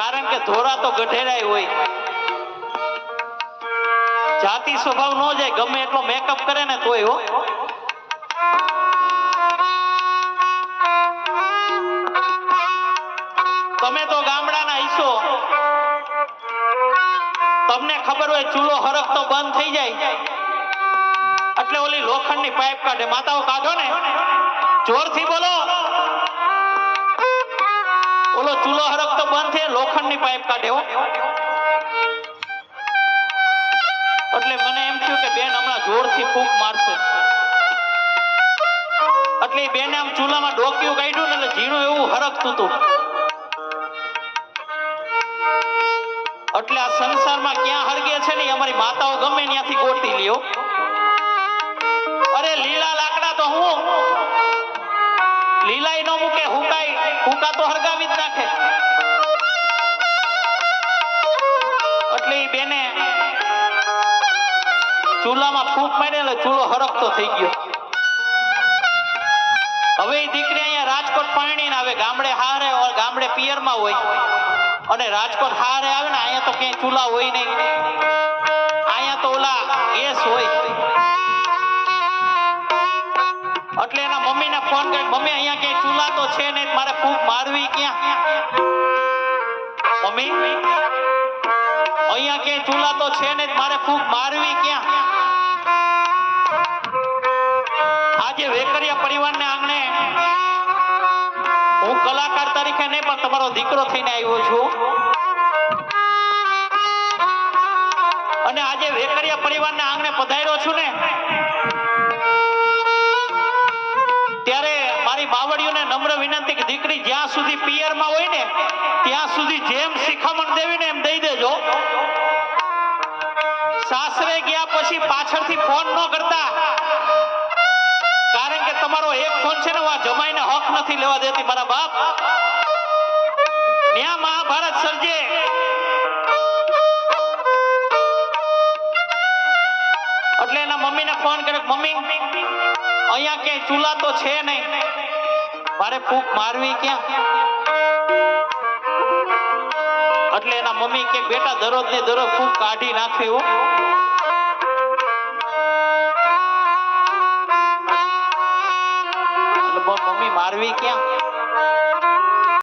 કારણ કે ધોરા તો ગઢેરાય હોય. જાતિ સ્વભાવ ન જાય, ગમે એટલો મેકઅપ કરે ને તોય હો. તમે તો ગામડાના ઈશો તમને ખબર હોય ચૂલો હરકતો બંધ થઈ જાય. એટલે ઓલી લોખંડની પાઇપ કાઢે. માતાઓ કાઢો ને. જોરથી બોલો. ઓલો ચૂલો હરકતો બંધ થઈ લોખંડની પાઇપ કાઢે એટલે મને એમ થયું કે બેન હમણાં જોરથી ફૂંક મારશે. એટલે બેને આમ ચૂલામાં ડોક્યું કાઢ્યું ને એટલે ઝીણું એવું હરકતું હતું. એટલે આ સંસારમાં ક્યાં હળગે છે ને અમારી માતાઓ ગમે ત્યાંથી ગોતી લ્યો. લીલાઈ નો મૂકે, હુકાઈ, હુકા તો હરગાવી જ નાખે. એટલે એ બેને ચૂલામાં ફૂંક મારી એટલે ચૂલો હરકતો થઈ ગયો. હવે એ દીકરી અહીંયા રાજકોટ પાણી આવે, ગામડે હારે ગામડે ગામડે પિયરમાં હોય. અને રાજકોટ હારે આવે ને, અહીંયા તો ક્યાંય ચૂલા હોય નહીં. છે ને મારે ફૂંક મારવી ક્યાં? મમ્મી? અહીંયા કે ચૂલા તો છે ને મારે ફૂંક મારવી ક્યાં? આજે વેકરિયા પરિવારને આંગણે હું કલાકાર તરીકે નહીં, પણ તમારો દીકરો થઈને આવ્યો છું. અને આજે વેકરિયા પરિવારના આંગણે પધાર્યો છું ને, ત્યારે બાવળીઓને નમ્ર વિનંતી કે દીકરી જ્યાં સુધી પિયરમાં હોય ને, ત્યાં સુધી જેમ શિખામણ દેવી એમ દઈ દેજો. સાસરે ગયા પછી પાછળથી ફોન ન કરતા. કારણ કે તમારો એક ફોન છે ને જમાઈને હક નથી લેવા દેતી મારા બાપ. ન્યા મહાભારત સર્જે. એટલે એના મમ્મીને ફોન કર્યો મમ્મી, અહીંયા ક્યાંય ચૂલા તો છે નહીં. મારે ફૂંક મારવી ક્યાં? એટલે એના મમ્મી કે, બેટા દરરોજ ને દરરોજ ફૂંક કાઢી નાખવી હો. મમ્મી, મારવી ક્યાં?